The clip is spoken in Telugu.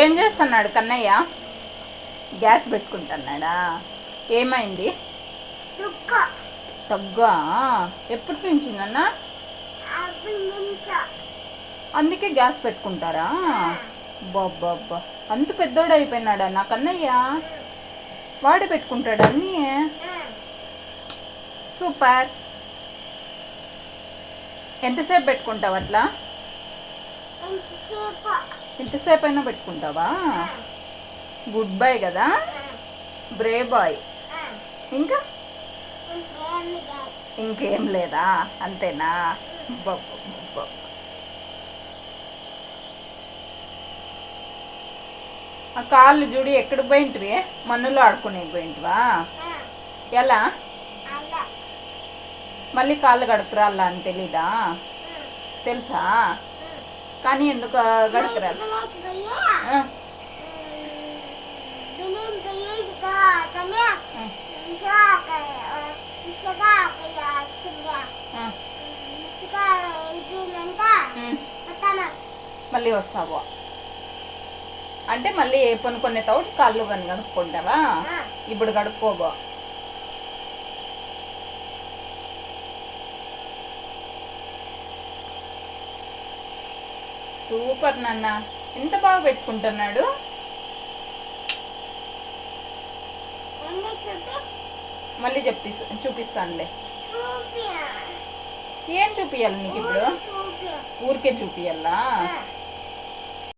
ఏం చేస్తున్నాడు కన్నయ్య? గ్యాస్ పెట్టుకుంటున్నాడా? ఏమైంది? తగ్గా? ఎప్పుడు పెంచిందన్నా అందుకే గ్యాస్ పెట్టుకుంటారా? బాబ్బా అంత పెద్దోడు అయిపోయినాడా నా కన్నయ్య? వాడే పెట్టుకుంటాడు అన్నీ సూపర్. ఎంతసేపు పెట్టుకుంటావు అట్లా? ఎంతసేపు అయినా పెట్టుకుంటావా? గుడ్ బాయ్ కదా. బ్రే బాయ్ ఇంకా? ఇంకేం లేదా? అంతేనా? ఆ కాళ్ళు చూడి ఎక్కడ పోయింటివి? మన్నులో ఆడుకునే పోయింటివా? ఎలా? మళ్ళీ కాళ్ళు గడుకురాలా అని తెలీదా? తెలుసా? కానీ ఎందుకు. వస్తాను మళ్ళీ వస్తావు? అంటే మళ్ళీ ఏ కొన్ని తోటి కాళ్ళు కానీ గడుపుకుంటావా? ఇప్పుడు గడుక్కోబో సూపర్ నాన్న. ఎంత బాగా పెట్టుకుంటున్నాడు? మళ్ళీ చెప్పి. చూపిస్తానులే. చూపి ఏం చూపియాలి నీకు ఇప్పుడు ఊరికే చూపియాలా.